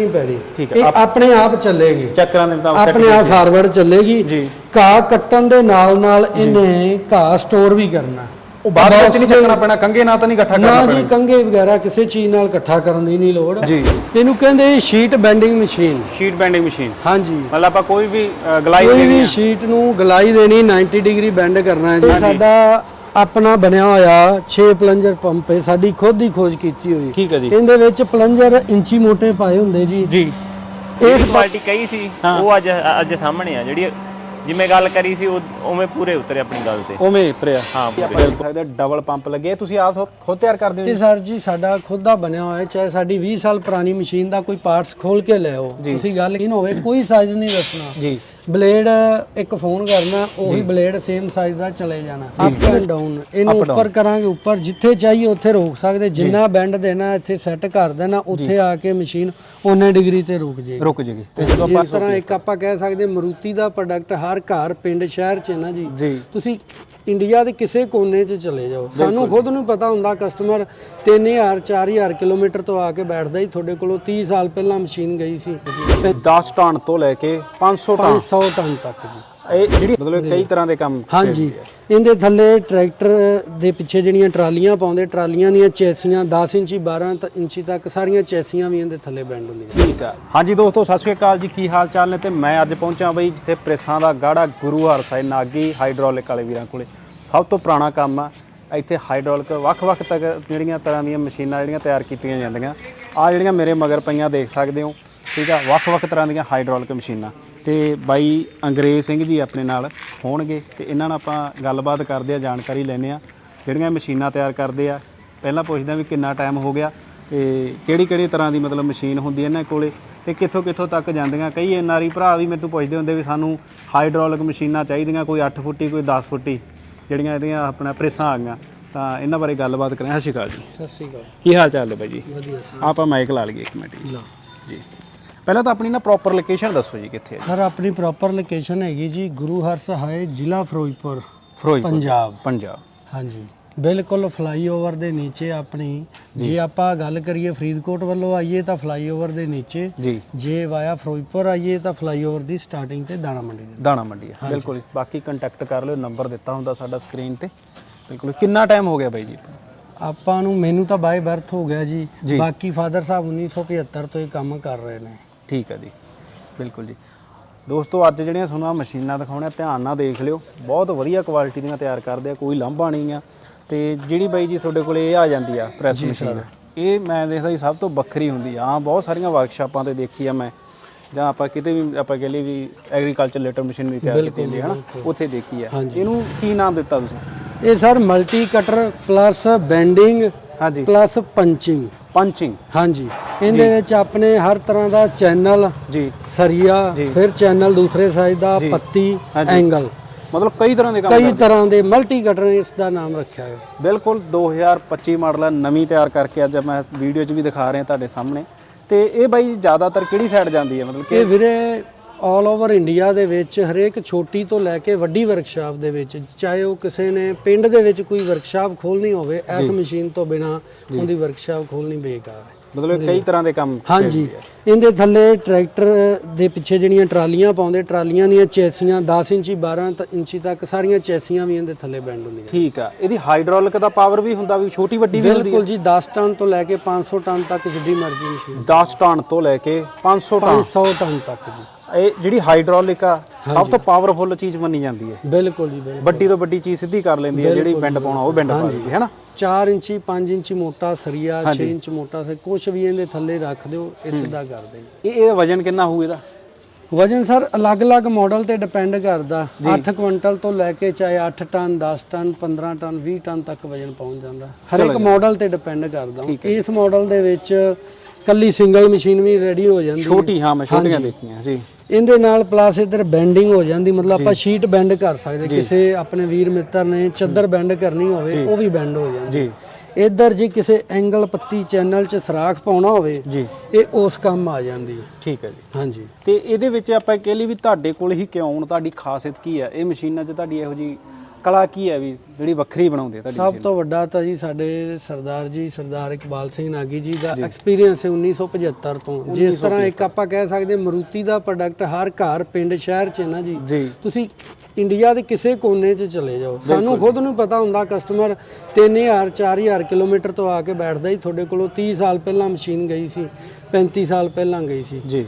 ਨਹੀਂ ਪੈਣੀ। ਠੀਕ ਹੈ, ਇਹ ਆਪ- ਆਪਣੇ ਆਪ ਚੱਲੇਗੀ। ਚੱਕਰਾਂ ਦੇ ਮੁਤਾਬਕ ਆਪਣੇ ਆਪ ਫਾਰਵਰਡ ਚੱਲੇਗੀ। ਜੀ। ਘਾਹ ਕੱਟਣ ਦੇ ਨਾਲ ਨਾਲ ਇਹਨੇ ਘਾਹ ਸਟੋਰ ਵੀ ਕਰਨਾ। ਉਹ ਬਾਅਦ ਵਿੱਚ ਨਹੀਂ ਚੱਕਣਾ ਪੈਣਾ। ਕੰਗੇ ਨਾਲ ਤਾਂ ਨਹੀਂ ਇਕੱਠਾ ਨਾ ਕਰਨਾ ਜੀ ਪੈਣਾ। ਕੰਗੇ ਵਗੈਰਾ ਕਿਸੇ ਚੀਜ਼ ਨਾਲ ਇਕੱਠਾ ਕਰਨ ਦੀ ਨਹੀਂ ਲੋੜ। ਜੀ। ਇਹਨੂੰ ਕਹਿੰਦੇ sheet bending machine sheet bending machine ਹਾਂਜੀ। ਮਤਲਬ ਆਪਾਂ ਕੋਈ ਵੀ ਅ, ਗਲਾਈ ਕੋਈ ਦੇਣੀ ਵੀ। ਸ਼ੀਟ ਨੂੰ ਗਲਾਈ ਦੇਣੀ 90 ਡਿਗਰੀ ਬੈਂਡ ਕਰਨਾ ਹੈ ਜੀ। ਸਾਡਾ ਆਪਣਾ ਬਣਿਆ ਹੋਇਆ 6 ਪਲੰਜਰ ਪੰਪ ਹੈ ਸਾਡੀ ਖੁਦ ਹੀ ਖੋਜ ਕੀਤੀ ਹੋਈ ਠੀਕ ਹੈ ਜੀ। ਇਹਦੇ ਵਿੱਚ ਪਲੰਜਰ ਇੰਚੀ ਮੋਟੇ ਪਾਏ ਹੁੰਦੇ ਜੀ। ਜੀ। ਇਸ ਕੁਆਲਿਟੀ ਕਹੀ ਸੀ ਉਹ ਅੱਜ ਅੱਜ ਸਾਹਮਣੇ ਆ ਜਿਹੜੀ ਜਿਵੇਂ ਗੱਲ ਕਰੀ ਸੀ ਉਹ ਉਵੇਂ ਪੂਰੇ ਉਤਰੇ ਆਪਣੀ ਗੱਲ ਤੇ। ਉਵੇਂ ਉਤਰਿਆ। ਹਾਂ ਇਹਦੇ ਡਬਲ ਪੰਪ ਲੱਗੇ। ਇਹ ਤੁਸੀਂ ਆਪ ਖੁਦ- ਤਿਆਰ ਕਰਦੇ ਹੋ ਇਹ ਸਰ ਜੀ ਸਾਡਾ ਖੁਦ ਦਾ ਬਣਿਆ ਹੋਇਆ ਹੈ, ਚਾਹੇ ਸਾਡੀ 20 ਸਾਲ ਪੁਰਾਣੀ ਮਸ਼ੀਨ ਦਾ ਕੋਈ ਪਾਰਟਸ ਖੋਲ ਕੇ ਲੈ ਆਓ। ਤੁਸੀਂ ਗੱਲ ਨਾ ਹੋਵੇ ਕੋਈ ਸਾਈਜ਼ ਨਹੀਂ ਦੱਸਣਾ। ਜੀ। ਬਲੇਡ ਇੱਕ ਫੋਨ ਕਰਨਾ ਉਹੀ ਬਲੇਡ ਸੇਮ ਸਾਈਜ਼ ਦਾ ਚਲੇ ਜਾਣਾ। ਅਪ ਐਂਡ ਡਾਊਨ ਇਹਨੂੰ ਉੱਪਰ ਕਰਾਂਗੇ ਉੱਪਰ ਜਿੱਥੇ ਚਾਹੀਏ ਉੱਥੇ ਰੋਕ ਸਕਦੇ। ਜਿੰਨਾ ਬੈਂਡ ਦੇਣਾ ਇੱਥੇ ਸੈੱਟ ਕਰ ਦੇਣਾ ਉੱਥੇ ਆ ਕੇ ਮਸ਼ੀਨ ਉਹਨੇ ਡਿਗਰੀ ਤੇ ਰੁਕ ਜੇ। ਰੁਕ ਜੇਗੀ। ਤੇ ਜਦੋਂ ਜਿਸ ਤਰ੍ਹਾਂ ਇੱਕ ਆਪਾਂ ਕਹਿ ਸਕਦੇ ਮਰੂਤੀ ਦਾ ਪ੍ਰੋਡਕਟ ਹਰ ਘਰ ਪਿੰਡ ਸ਼ਹਿਰ 'ਚ ਹੈ ਨਾ ਜੀ। ਤੁਸੀਂ ਇੰਡੀਆ ਦੇ ਕਿਸੇ ਕੋਨੇ 'ਚ ਚਲੇ ਜਾਓ। ਸਾਨੂੰ ਖੁਦ ਨੂੰ ਪਤਾ ਹੁੰਦਾ ਕਸਟਮਰ 3000 4000 ਕਿਲੋਮੀਟਰ ਤੋਂ ਆ ਕੇ ਬੈਠਦਾ ਹੀ ਤੁਹਾਡੇ ਕੋਲੋਂ 30 ਸਾਲ ਪਹਿਲਾਂ ਮਸ਼ੀਨ ਗਈ ਸੀ। 10 ਟਨ ਤੋਂ ਲੈ ਕੇ 500 ਟਨ। 500 ਟਨ ਤੱਕ ਜੀ। ਇਹ ਜਿਹੜੀ ਮਤਲਬ ਕਈ ਤਰ੍ਹਾਂ ਦੇ ਕੰਮ ਹਾਂਜੀ। ਇਹਦੇ ਥੱਲੇ ਟਰੈਕਟਰ ਦੇ ਪਿੱਛੇ ਜਿਹੜੀਆਂ ਟਰਾਲੀਆਂ ਪਾਉਂਦੇ ਟਰਾਲੀਆਂ ਦੀਆਂ ਚੈਸੀਆਂ 10 ਇੰਚੀ 12 ਤ- ਇੰਚੀ ਤੱਕ ਸਾਰੀਆਂ ਚੈਸੀਆਂ ਵੀ ਇਹਦੇ ਥੱਲੇ ਬੈਂਡ ਹੁੰਦੀਆਂ। ਠੀਕ ਆ। ਹਾਂਜੀ ਦੋਸਤੋ ਸਤਿ ਸ਼੍ਰੀ ਅਕਾਲ ਜੀ। ਕੀ ਹਾਲ ਚਾਲ ਨੇ? ਤੇ ਮੈਂ ਅੱਜ ਪਹੁੰਚਾ ਬਈ ਜਿੱਥੇ ਪ੍ਰੈਸਾਂ ਦਾ ਗਾੜਾ ਗੁਰੂ ਹਰਸਾਏ ਨਾਗੀ ਹਾਈਡ੍ਰੋਲਿਕ ਵਾਲੇ ਵੀਰਾਂ ਕੋਲੇ। ਸਭ ਤੋਂ ਪੁਰਾਣਾ ਕੰਮ ਆ ਇੱਥੇ ਹਾਈਡ੍ਰੋਲਿਕ ਵੱਖ-ਵੱਖ ਜਿਹੜੀਆਂ ਤਰ੍ਹਾਂ ਦੀਆਂ ਮਸ਼ੀਨਾਂ ਜਿਹੜੀਆਂ ਤਿਆਰ ਕੀਤੀਆਂ ਜਾਂਦੀਆਂ। ਆ ਜਿਹੜੀਆਂ ਮੇਰੇ ਮਗਰ ਪਈਆਂ ਦੇਖ ਸਕਦੇ ਹੋ। ਠੀਕ ਆ ਵੱਖ-ਵੱਖ ਤਰ੍ਹਾਂ ਦੀਆਂ ਹਾਈਡ੍ਰੋਲਿਕ ਮਸ਼ੀਨਾਂ। ਤੇ ਬਾਈ ਅੰਗਰੇਜ਼ ਸਿੰਘ ਜੀ ਆਪਣੇ ਨਾਲ ਹੋਣਗੇ ਤੇ ਇਹਨਾਂ ਨਾਲ ਆਪਾਂ ਗੱਲਬਾਤ ਕਰਦੇ ਆ ਜਾਣਕਾਰੀ ਲੈਂਦੇ ਆ ਜਿਹੜੀਆਂ ਮਸ਼ੀਨਾਂ ਤਿਆਰ ਕਰਦੇ ਆ। ਪਹਿਲਾਂ ਪੁੱਛਦਾ ਵੀ ਕਿੰਨਾ ਟਾਈਮ ਹੋ ਗਿਆ ਤੇ ਕਿਹੜੀ ਕਿਹੜੀ ਤਰ੍ਹਾਂ ਦੀ ਮਤਲਬ ਮਸ਼ੀਨ ਹੁੰਦੀ ਇਹਨਾਂ ਕੋਲੇ ਤੇ ਕਿੱਥੋਂ ਕਿੱਥੋਂ ਤੱਕ ਜਾਂਦੀਆਂ। ਕਈ ਐਨਆਰਈ ਭਰਾ ਵੀ ਮੈਨੂੰ ਪੁੱਛਦੇ ਹੁੰਦੇ ਵੀ ਸਾਨੂੰ ਹਾਈਡ੍ਰੋਲਿਕ ਮਸ਼ੀਨਾਂ ਚਾਹੀਦੀਆਂ ਕੋਈ 8 ਫੁੱਟੀ ਕੋਈ 10 ਫੁੱਟੀ ਜਿਹੜੀਆਂ ਇਹਦੀਆਂ ਆਪਣਾ ਪ੍ਰੈਸਾਂ ਆ ਗਈਆਂ। ਤਾਂ ਇਹਨਾਂ ਬਾਰੇ ਗੱਲਬਾਤ ਕਰਾਂ ਸਤਿ ਸ਼੍ਰੀ ਅਕਾਲ ਜੀ। ਸਤਿ ਸ਼੍ਰੀ ਅਕਾਲ। ਕੀ ਹਾਲ ਚਾਲ ਹੈ ਬਾਈ ਜੀ? ਵਧੀਆ ਸੀ ਆਪਾਂ ਮਾਈਕ ਲਾ ਲਈਏ ਇੱਕ ਮਿੰਟ ਜੀ। ਲਓ ਜੀ। ਪਹਿਲਾਂ ਤਾਂ ਆਪਣੀ ਨਾ ਪ੍ਰੋਪਰ ਲੋਕੇਸ਼ਨ ਦੱਸੋ ਜੀ ਕਿੱਥੇ ਹੈ ਸਰ ਆਪਣੀ ਪ੍ਰੋਪਰ ਲੋਕੇਸ਼ਨ ਹੈਗੀ ਜੀ ਗੁਰੂ ਹਰਸਹਾਏ ਜ਼ਿਲ੍ਹਾ ਫਿਰੋਜ਼ਪੁਰ ਫਿਰੋਜ਼ਪੁਰ। ਪੰਜਾਬ। ਪੰਜਾਬ। ਹਾਂਜੀ। ਬਿਲਕੁਲ ਫਲਾਈਓਵਰ ਦੇ ਨੀਚੇ ਆਪਣੀ ਜੇ। ਆਪਾਂ ਗੱਲ ਕਰੀਏ ਫਰੀਦਕੋਟ ਵੱਲੋਂ ਆਈਏ ਤਾਂ ਫਲਾਈਓਵਰ ਦੇ ਨੀਚੇ। ਜੀ। ਜੇ ਵਾਇਆ ਫਿਰੋਜ਼ਪੁਰ ਆਈਏ ਤਾਂ ਫਲਾਈਓਵਰ ਦੀ ਸਟਾਰਟਿੰਗ ਤੇ ਦਾਣਾ ਮੰਡੀ ਦੇ। ਦਾਣਾ ਮੰਡੀ ਹੈ। ਬਿਲਕੁਲ। ਬਾਕੀ ਕੰਟੈਕਟ ਕਰ ਲਿਓ ਨੰਬਰ ਦਿੱਤਾ ਹੁੰਦਾ ਸਾਡਾ ਸਕਰੀਨ ਤੇ। ਬਿਲਕੁਲ। ਕਿੰਨਾ ਟਾਈਮ ਹੋ ਗਿਆ ਬਾਈ ਜੀ? ਆਪਾਂ ਨੂੰ ਮੈਨੂੰ ਤਾਂ ਬਾਈ ਬਰਥ ਹੋ ਗਿਆ ਜੀ। ਬਾਕੀ ਫਾਦਰ ਸਾਹਿਬ 1975 ਤੋਂ ਇਹ ਕੰਮ ਕਰ ਰਹੇ ਨੇ। ਠੀਕ ਹੈ ਜੀ। ਬਿਲਕੁਲ ਜੀ। ਦੋਸਤੋ ਅੱਜ ਜਿਹੜੀਆਂ ਤੁਹਾਨੂੰ ਆਹ ਮਸ਼ੀਨਾਂ ਦਿਖਾਉਣੇ ਆ, ਧਿਆਨ ਨਾਲ ਦੇਖ ਲਿਓ। ਬਹੁਤ ਵਧੀਆ ਕੁਆਲਿਟੀ ਦੀਆਂ ਤਿਆਰ ਕਰਦੇ ਆ ਕੋਈ ਲਾਂਭਾ ਨਹੀਂ ਆ। ਤੇ ਜਿਹੜੀ ਬਾਈ ਜੀ ਤੁਹਾਡੇ ਕੋਲੇ ਇਹ ਆ ਜਾਂਦੀ ਆ ਪ੍ਰੈਸ ਮਸ਼ੀਨ ਇਹ ਮੈਂ ਦੇਖਦਾ ਜੀ ਸਭ ਤੋਂ ਵੱਖਰੀ ਹੁੰਦੀ ਆ। ਹਾਂ ਬਹੁਤ ਸਾਰੀਆਂ ਵਰਕਸ਼ਾਪਾਂ ਤੇ ਦੇਖੀ ਆ ਮੈਂ। ਜਾਂ ਆਪਾਂ ਕਿਤੇ ਵੀ ਆਪਾਂ ਕਹ ਲਈ ਵੀ ਐਗਰੀਕਲਚਰ ਲੇਟਰ ਮਸ਼ੀਨਰੀ ਤਿਆਰ ਕੀਤੀ ਹੁੰਦੀ ਹੈ ਨਾ ਉੱਥੇ ਦੇਖੀ ਆ। ਇਹਨੂੰ ਕੀ ਨਾਮ ਦਿੱਤਾ ਤੁਸੀਂ? ਇਹ sir multi cutter plus bending ਹਾਂਜੀ। ਪਲੱਸ ਪੰਚਿੰਗ ਪੰਚਿੰਗ ਹਾਂਜੀ। ਇਹਦੇ ਵਿੱਚ ਆਪਣੇ ਹਰ ਤਰ੍ਹਾਂ ਦਾ ਚੈਨਲ ਜੀ। ਸਰੀਆ ਫਿਰ ਚੈਨਲ ਦੂਸਰੇ ਸਾਈਜ਼ ਦਾ ਪੱਤੀ ਐਂਗਲ ਮਤਲਬ ਕਈ ਤਰ੍ਹਾਂ ਦੇ ਕੰਮ ਕਈ ਤਰ੍ਹਾਂ ਦੇ ਮਲਟੀ ਕਟਰ ਇਸ ਦਾ ਨਾਮ ਰੱਖਿਆ ਹੈ ਬਿਲਕੁਲ 2025 ਮਾਡਲ ਨਵੀਂ ਤਿਆਰ ਕਰਕੇ ਅੱਜ ਮੈਂ ਵੀਡੀਓ 'ਚ ਵੀ ਦਿਖਾ ਰਿਹਾ ਤੁਹਾਡੇ ਸਾਹਮਣੇ। ਤੇ ਇਹ ਬਾਈ ਜ਼ਿਆਦਾਤਰ ਕਿਹੜੀ ਸਾਈਡ ਜਾਂਦੀ ਹੈ? ਮਤਲਬ ਕਿ ਇਹ ਵੀਰੇ ਆਲ ਓਵਰ ਇੰਡੀਆ ਦੇ ਵਿੱਚ ਹਰੇਕ ਛੋਟੀ ਤੋਂ ਲੈ ਕੇ ਵੱਡੀ ਵਰਕਸ਼ਾਪ ਦੇ ਵਿੱਚ ਚਾਹੇ ਉਹ ਕਿਸੇ ਨੇ ਪਿੰਡ ਦੇ ਵਿੱਚ ਕੋਈ ਵਰਕਸ਼ਾਪ ਖੋਲਣੀ ਹੋਵੇ ਇਸ ਮਸ਼ੀਨ ਤੋਂ ਬਿਨਾ ਉਹਦੀ ਵਰਕਸ਼ਾਪ ਖੋਲਣੀ ਬੇਕਾਰ ਹੈ। ਮਤਲਬ ਕਈ ਤਰ੍ਹਾਂ ਦੇ ਕੰਮ ਹਾਂਜੀ। ਇਹਦੇ ਥੱਲੇ ਟਰੈਕਟਰ ਦੇ ਪਿੱਛੇ ਜਿਹੜੀਆਂ ਟਰਾਲੀਆਂ ਪਾਉਂਦੇ ਟਰਾਲੀਆਂ ਦੀਆਂ ਚੈਸੀਆਂ 10 ਇੰਚੀ 12 ਤ- ਇੰਚੀ ਤੱਕ ਸਾਰੀਆਂ ਚੈਸੀਆਂ ਵੀ ਇਹਦੇ ਥੱਲੇ ਬੈਂਡ ਹੁੰਦੀਆਂ। ਠੀਕ ਆ। ਇਹਦੀ ਹਾਈਡ੍ਰੋਲਿਕ ਦਾ ਪਾਵਰ ਵੀ ਹੁੰਦਾ ਵੀ ਛੋਟੀ ਵੱਡੀ ਵੀ ਹੁੰਦੀ ਬਿਲਕੁਲ ਜੀ 10 ਟਨ ਤੋਂ ਲੈ ਕੇ 500 ਟਨ ਤੱਕ ਜਿੱਡੀ ਮਰਜ਼ੀ ਮਸ਼ੀਨ। 10 ਟਨ ਤੋਂ ਲੈ ਕੇ 500 ਟਨ। 500 ਟਨ ਤੱਕ ਜੀ। ਇਹ ਜਿਹੜੀ ਹਾਈਡ੍ਰੋਲਿਕ ਆ ਸਭ ਤੋਂ ਪਾਵਰਫੁਲ ਚੀਜ਼ ਮੰਨੀ ਜਾਂਦੀ ਹੈ। ਬਿਲਕੁਲ ਜੀ ਬਿਲਕੁਲ। ਵੱਡੀ ਤੋਂ ਵੱਡੀ ਚੀਜ਼ ਸਿੱਧੀ ਕਰ ਲੈਂਦੀ ਹੈ ਜਿਹੜੀ ਬੈਂਡ ਪਾਉਣਾ ਉਹ ਬੈਂਡ ਪਾ ਦਿੰਦੀ ਹੈ ਨਾ? 4 ਇੰਚੀ 5 ਇੰਚੀ ਮੋਟਾ ਸਰੀਆ 6 ਇੰਚ ਮੋਟਾ ਸੇ ਕੁਝ ਵੀ ਇਹਦੇ ਥੱਲੇ ਰੱਖ ਦਿਓ ਇਹ ਸਿੱਧਾ ਕਰ ਦੇਗਾ ਇਹ ਇਹਦਾ ਵਜਨ ਕਿੰਨਾ ਹੋਊ ਇਹਦਾ? ਵਜਨ ਸਰ ਅਲੱਗ-ਅਲੱਗ ਮਾਡਲ ਤੇ ਡਿਪੈਂਡ ਕਰਦਾ। 8 ਕੁਇੰਟਲ ਤੋਂ ਲੈ ਕੇ ਚਾਹੇ 8 ਟਨ 10 ਟਨ 15 ਟਨ 20 ਟਨ ਤੱਕ ਵਜਨ ਪਹੁੰਚ ਜਾਂਦਾ। ਹਰ ਇੱਕ ਮਾਡਲ ਤੇ ਡਿਪੈਂਡ ਕਰਦਾ। ਇਸ ਮਾਡਲ ਦੇ ਵਿੱਚ ਕੱਲੀ ਸਿੰਗਲ ਮਸ਼ੀਨ ਵੀ ਰੈਡੀ ਹੋ ਜਾਂਦੀ ਹੈ। ਛੋਟੀ ਹਾਂ ਮੈਂ ਛੋਟੀਆਂ ਦੇਖੀਆਂ ਜੀ। ਇਹਦੇ ਨਾਲ ਪਲੱਸ ਇਧਰ ਬੈਂਡਿੰਗ ਹੋ ਜਾਂਦੀ ਮਤਲਬ ਆਪਾਂ ਸ਼ੀਟ ਬੈਂਡ ਕਰ ਸਕਦੇ ਕਿਸੇ ਆਪਣੇ ਵੀਰ ਮਿੱਤਰ ਨੇ ਚੱਦਰ ਬੈਂਡ ਕਰਨੀ ਹੋਵੇ ਉਹ ਵੀ ਬੈਂਡ ਹੋ ਜਾਂਦੀ। ਜੀ। ਇਧਰ ਜੇ ਕਿਸੇ ਐਂਗਲ ਪੱਤੀ ਚੈਨਲ 'ਚ ਸਰਾਖ ਪਾਉਣਾ ਹੋਵੇ ਜੀ। ਇਹ ਉਸ ਕੰਮ ਆ ਜਾਂਦੀ ਹੈ। ਠੀਕ ਹੈ ਜੀ। ਹਾਂਜੀ। ਤੇ ਇਹਦੇ ਵਿੱਚ ਆਪਾਂ ਕਹਿ ਲਈ ਵੀ ਤੁਹਾਡੇ ਕੋਲ ਹੀ ਕਿਉਂ ਆਉਣ ਤੁਹਾਡੀ ਖਾਸੀਅਤ ਕੀ ਹੈ? ਇਹ ਮਸ਼ੀਨਾਂ 'ਚ ਤੁਹਾਡੀ ਇਹੋ ਜੀ ਕਲਾ ਕੀ ਹੈ ਵੀ ਜਿਹੜੀ ਵੱਖਰੀ ਬਣਾਉਂਦੀ ਹੈ ਤੁਹਾਡੀ ਸਭ ਤੋਂ ਵੱਡਾ ਤਾਂ ਜੀ ਸਾਡੇ ਸਰਦਾਰ ਜੀ ਸਰਦਾਰ ਇਕਬਾਲ ਸਿੰਘ ਨਾਗੀ ਜੀ ਦਾ ਐਕਸਪੀਰੀਅੰਸ ਹੈ 1975 ਤੋਂ। ਜਿਸ ਤਰ੍ਹਾਂ ਇੱਕ ਆਪਾਂ ਕਹਿ ਸਕਦੇ ਮਰੂਤੀ ਦਾ ਪ੍ਰੋਡਕਟ ਹਰ ਘਰ ਪਿੰਡ ਸ਼ਹਿਰ 'ਚ ਹੈ ਨਾ ਜੀ। ਜੀ। ਤੁਸੀਂ ਇੰਡੀਆ ਦੇ ਕਿਸੇ ਕੋਨੇ 'ਚ ਚਲੇ ਜਾਓ। ਸਾਨੂੰ ਖੁਦ ਨੂੰ ਪਤਾ ਹੁੰਦਾ ਕਸਟਮਰ 3000 4000 ਕਿਲੋਮੀਟਰ ਤੋਂ ਆ ਕੇ ਬੈਠਦਾ ਹੀ ਤੁਹਾਡੇ ਕੋਲੋਂ 30 ਸਾਲ ਪਹਿਲਾਂ ਮਸ਼ੀਨ ਗਈ ਸੀ 35 ਸਾਲ ਪਹਿਲਾਂ ਗਈ ਸੀ। ਜੀ।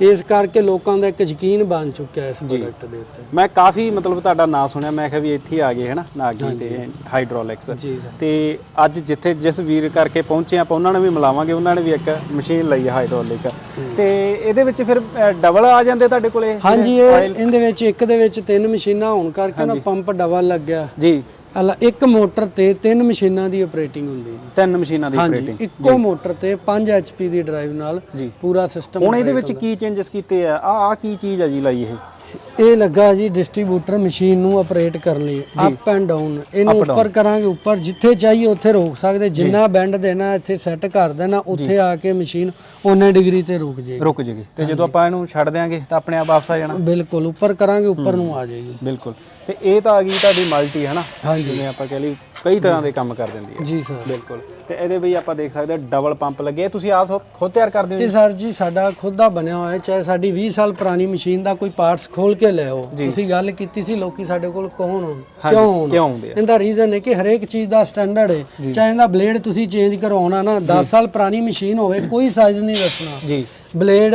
ਇਸ ਕਰਕੇ ਲੋਕਾਂ ਦਾ ਇੱਕ ਯਕੀਨ ਬਣ ਚੁੱਕਿਆ ਇਸ ਪ੍ਰੋਡਕਟ ਦੇ ਉੱਤੇ। ਮੈਂ ਕਾਫੀ ਮਤਲਬ ਤੁਹਾਡਾ ਨਾਮ ਸੁਣਿਆ ਮੈਂ ਕਿਹਾ ਵੀ ਇੱਥੇ ਆ ਗਏ ਹਨਾ? ਨਾਗੀ ਤੇ ਹਾਈਡ੍ਰੋਲਿਕਸ ਜੀ। ਸਰ ਤੇ ਅੱਜ ਜਿੱਥੇ ਜਿਸ ਵੀਰ ਕਰਕੇ ਪਹੁੰਚੇ ਆਪਾਂ ਉਹਨਾਂ ਨੂੰ ਵੀ ਮਿਲਾਵਾਂਗੇ ਉਹਨਾਂ ਨੇ ਵੀ ਇੱਕ ਮਸ਼ੀਨ ਲਈ ਹੈ। ਹਾਈਡ੍ਰੋਲਿਕ ਤੇ ਇਹਦੇ ਵਿੱਚ ਫਿਰ ਡਬਲ ਆ ਜਾਂਦੇ ਤੁਹਾਡੇ ਕੋਲੇ? ਹਾਂਜੀ ਇਹ ਇਹਦੇ ਵਿੱਚ ਇੱਕ ਦੇ ਵਿੱਚ ਤਿੰਨ ਮਸ਼ੀਨਾਂ ਹੋਣ ਕਰਕੇ ਨਾ ਪੰਪ ਡਬਲ ਲੱਗਿਆ। ਜੀ। ਅਲਾ ਇੱਕ ਮੋਟਰ ਤੇ ਤਿੰਨ ਮਸ਼ੀਨਾਂ ਦੀ ਆਪਰੇਟਿੰਗ ਹੁੰਦੀ ਹੈ ਤਿੰਨ ਮਸ਼ੀਨਾਂ ਦੀ ਹਾਂਜੀ ਆਪਰੇਟਿੰਗ ਇੱਕੋ ਮੋਟਰ ਤੇ 5 HP ਦੀ ਡਰਾਈਵ ਨਾਲ ਜੀ। ਪੂਰਾ ਸਿਸਟਮ ਹੁਣ ਇਹਦੇ ਵਿੱਚ ਕੀ ਚੇਂਜਸ ਕੀਤੇ ਆ? ਆ ਆ ਕੀ ਚੀਜ਼ ਆ ਜੀ ਲਈ ਇਹ? ਇਹ ਲੱਗਾ ਜੀ ਡਿਸਟ੍ਰੀਬਿਊਟਰ ਮਸ਼ੀਨ ਨੂੰ ਆਪਰੇਟ ਕਰਨ ਲਈ ਅਪ ਐਂਡ ਡਾਊਨ ਇਹਨੂੰ ਉੱਪਰ ਕਰਾਂਗੇ ਉੱਪਰ ਜਿੱਥੇ ਚਾਹੀਏ ਉੱਥੇ ਰੋਕ ਸਕਦੇ। ਜਿੰਨਾ ਬੈਂਡ ਦੇਣਾ ਇੱਥੇ ਸੈੱਟ ਕਰ ਦੇਣਾ ਉੱਥੇ ਆ ਕੇ ਮਸ਼ੀਨ ਉਹਨੇ ਡਿਗਰੀ ਤੇ ਰੁਕ ਜਾਏਗੀ ਰੁਕ ਜੇਗੀ। ਤੇ ਜਦੋਂ ਆਪਾਂ ਇਹਨੂੰ ਛੱਡ ਦਿਆਂਗੇ ਤਾਂ ਆਪਣੇ ਆਪ ਵਾਪਸ ਆ ਜਾਣਾ। ਬਿਲਕੁਲ ਉੱਪਰ ਕਰਾਂਗੇ ਉੱਪਰ ਨੂੰ ਆ ਜਾਏਗੀ। ਬਿਲਕੁਲ। ਤੇ ਇਹ ਤਾਂ ਆ ਗਈ ਤੁਹਾਡੀ ਮਲਟੀ ਹੈ ਨਾ ਜਿਵੇਂ ਆਪਾਂ ਕਹਿ ਲਈ ਕਈ ਤਰ੍ਹਾਂ ਦੇ ਕੰਮ ਕਰ ਦਿੰਦੀ ਹੈ। ਜੀ ਸਰ। ਬਿਲਕੁਲ। ਤੇ ਇਹਦੇ ਵੀ ਆਪਾਂ ਦੇਖ ਸਕਦੇ ਹਾਂ ਡਬਲ ਪੰਪ ਲੱਗੇ। ਤੁਸੀਂ ਆਪ ਖੁਦ- ਤਿਆਰ ਕਰਦੇ ਹੋ ਇਹ ਸਰ ਜੀ ਸਾਡਾ ਖੁਦ ਦਾ ਬਣਿਆ ਹੋਇਆ ਹੈ। ਚਾਹੇ ਸਾਡੀ 20 ਸਾਲ ਪੁਰਾਣੀ ਮਸ਼ੀਨ ਦਾ ਕੋਈ ਪਾਰਟਸ ਖੋਲ ਕੇ ਲੈ ਆਓ। ਤੁਸੀਂ ਗੱਲ ਕੀਤੀ ਸੀ ਲੋਕੀ ਸਾਡੇ ਕੋਲ ਕੌਣ ਹੋਣ? ਕਿਉਂ ਹੋਣ? ਕਿਉਂ ਆਉਂਦੇ ਆ? ਇਹਦਾ ਰੀਜ਼ਨ ਹੈ ਕਿ ਹਰੇਕ ਚੀਜ਼ ਦਾ ਸਟੈਂਡਰਡ ਹੈ। ਚਾਹੇ ਇਹਦਾ ਬਲੇਡ ਤੁਸੀਂ ਚੇਂਜ ਕਰਵਾਉਣਾ ਨਾ 10 ਸਾਲ ਪੁਰਾਣੀ ਮਸ਼ੀਨ ਹੋਵੇ ਕੋਈ ਸਾਈਜ਼ ਨਹੀਂ ਦੱਸਣਾ। ਜੀ। ਬਲੇਡ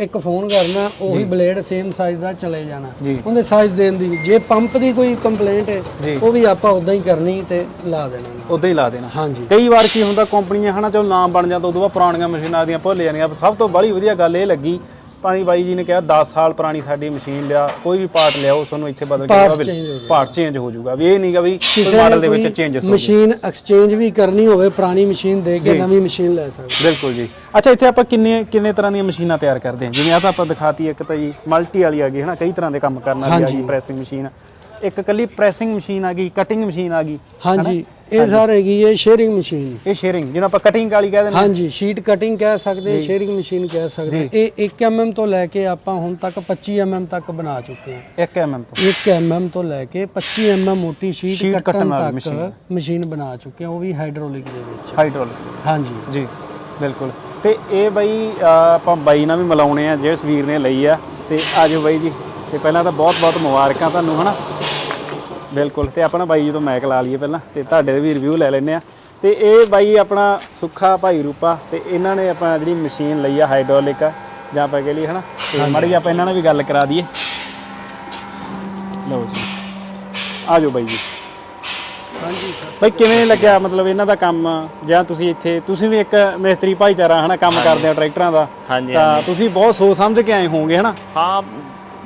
ਇੱਕ ਫੋਨ ਕਰਨਾ ਉਹੀ ਬਲੇਡ ਸੇਮ ਸਾਈਜ਼ ਦਾ ਚਲੇ ਜਾਣਾ। ਉਹਦੇ ਸਾਈਜ਼ ਦੇਣ ਦੀ ਜੇ ਪੰਪ ਦੀ ਕੋਈ ਕੰਪਲੇਂਟ ਹੈ। ਉਹ ਵੀ ਆਪਾਂ ਉਦਾਂ ਹੀ ਕਰਨੀ ਤੇ ਲਾ ਦੇਣਾ। ਉਦਾਂ ਹੀ ਲਾ ਦੇਣਾ ਹਾਂਜੀ ਕਈ ਵਾਰ ਕੀ ਹੁੰਦਾ ਕੰਪਨੀਆਂ ਹਨਾ ਚਲੋ ਨਾਮ ਬਣ ਜਾਂਦਾ ਉਦੋਂ ਬਾਅਦ ਪੁਰਾਣੀਆਂ ਮਸ਼ੀਨਾਂ ਦੀਆਂ ਭੁੱਲ ਜਾਂਦੀਆਂ ਸਭ ਤੋਂ ਬੜੀ ਵਧੀਆ ਗੱਲ ਇਹ ਲੱਗੀ ਪਾਣੀ ਬਾਈ ਜੀ ਨੇ ਕਿਹਾ 10 ਸਾਲ ਪੁਰਾਣੀ ਸਾਡੀ ਮਸ਼ੀਨ ਲਿਆ ਕੋਈ ਵੀ ਪਾਰਟ ਲਿਆਓ ਤੁਹਾਨੂੰ ਇੱਥੇ ਬਦਲ ਕੇ। ਪਾਰਟ ਚੇਂਜ ਹੋ ਜਾਊਗਾ। ਵੀ ਇਹ ਨਹੀਂਗਾ ਵੀ ਮਾਡਲ ਦੇ ਵਿੱਚ ਚੇਂਜਸ ਹੋ ਮਸ਼ੀਨ ਐਕਸਚੇਂਜ ਵੀ ਕਰਨੀ ਹੋਵੇ ਪੁਰਾਣੀ ਮਸ਼ੀਨ ਦੇ ਕੇ ਨਵੀਂ ਮਸ਼ੀਨ ਲੈ ਸਕਦੇ। ਬਿਲਕੁਲ ਜੀ। ਅੱਛਾ ਇੱਥੇ ਆਪਾਂ ਕਿੰਨੇ ਕਿੰਨੇ ਤਰ੍ਹਾਂ ਦੀਆਂ ਮਸ਼ੀਨਾਂ ਤਿਆਰ ਕਰਦੇ ਹਾਂ? ਜਿਵੇਂ ਆ ਤਾਂ ਆਪਾਂ ਦਿਖਾਤੀ ਇੱਕ ਤਾਂ ਜੀ ਮਲਟੀ ਵਾਲੀ ਆ ਗਈ ਹੈ ਨਾ ਕਈ ਤਰ੍ਹਾਂ ਦੇ ਕੰਮ ਕਰਨ ਵਾਲੀ ਆ ਗਈ ਪ੍ਰੈਸਿੰਗ ਮਸ਼ੀਨ ਇੱਕ ਕੱਲੀ ਪ੍ਰੈਸਿੰਗ ਮਸ਼ੀਨ ਆ ਗਈ ਕਟਿੰਗ ਮਸ਼ੀਨ ਆ ਗਈ ਹਾਂਜੀ। ਇਹ ਸਰ ਹੈਗੀ ਹੈ ਸ਼ੇਅਰਿੰਗ ਮਸ਼ੀਨ ਇਹ ਸ਼ੇਅਰਿੰਗ ਜਿਹਨੂੰ ਆਪਾਂ ਕਟਿੰਗ ਵਾਲੀ ਕਹਿ ਦਿੰਦੇ ਹਾਂਜੀ ਸ਼ੀਟ ਕਟਿੰਗ ਕਹਿ ਸਕਦੇ ਸ਼ੇਅਰਿੰਗ ਮਸ਼ੀਨ ਕਹਿ ਸਕਦੇ। ਇਹ 1 mm ਤੋਂ ਲੈ ਕੇ ਆਪਾਂ ਹੁਣ ਤੱਕ 25 mm ਤੱਕ ਬਣਾ ਚੁੱਕੇ ਹਾਂ। 1 mm ਤੋਂ। 1 mm ਤੋਂ ਲੈ ਕੇ 25 mm ਮੋਟੀ ਸ਼ੀਟ ਕੱਟਣ ਤੱਕ ਮਸ਼ੀਨ ਬਣਾ ਚੁੱਕੇ ਹਾਂ ਉਹ ਵੀ ਹਾਈਡ੍ਰੋਲਿਕ ਦੇ ਵਿੱਚ। ਹਾਈਡ੍ਰੋਲਿਕ ਹਾਂਜੀ। ਜੀ ਬਿਲਕੁਲ। ਤੇ ਇਹ ਬਾਈ ਆਪਾਂ ਬਾਈ ਨਾਲ ਵੀ ਮਿਲਾਉਣੇ ਆ ਜਿਸ ਵੀਰ ਨੇ ਲਈ ਆ। ਤੇ ਆਜੋ ਬਾਈ ਜੀ ਤੇ ਪਹਿਲਾਂ ਤਾਂ ਬਹੁਤ ਬਹੁਤ ਮੁਬਾਰਕਾਂ ਤੁਹਾਨੂੰ ਹਨਾ? ਬਿਲਕੁਲ ਤੇ ਆਪਣਾ ਬਾਈ ਜੀ ਤੋਂ ਮੈਕ ਲਾ ਲਈਏ ਪਹਿਲਾਂ ਤੇ ਤੁਹਾਡੇ ਦੇ ਵੀ ਰਿਵਿਊ ਲੈ ਲੈਨੇ ਆ ਤੇ ਇਹ ਬਾਈ ਆਪਣਾ ਸੁੱਖਾ ਭਾਈ ਰੂਪਾ ਤੇ ਇਹਨਾਂ ਨੇ ਆਪਣਾ ਜਿਹੜੀ ਮਸ਼ੀਨ ਲਈ ਆ ਹਾਈਡ੍ਰੋਲਿਕ ਆ ਜਾਂ ਆਪਾਂ ਕਹਿ ਲਈਏ ਹਨਾ ਤੇ ਮਾੜੀ ਆਪਾਂ ਇਹਨਾਂ ਨਾਲ ਵੀ ਗੱਲ ਕਰਾ ਦਈਏ। ਲਓ ਜੀ। ਆਜੋ ਬਾਈ ਜੀ। ਹਾਂਜੀ ਬਈ ਕਿਵੇਂ ਲੱਗਿਆ ਮਤਲਬ ਇਹਨਾਂ ਦਾ ਕੰਮ? ਜਾਂ ਤੁਸੀਂ ਇੱਥੇ ਤੁਸੀਂ ਵੀ ਇੱਕ ਮਿਸਤਰੀ ਭਾਈਚਾਰਾ ਹਨਾ ਕੰਮ ਕਰਦੇ ਹੋ ਟਰੈਕਟਰਾਂ ਦਾ। ਤਾਂ ਤੁਸੀਂ ਬਹੁਤ ਸੋਚ ਸਮਝ ਕੇ ਆਏ ਹੋਵੋਗੇ ਹਨਾ? ਹਾਂ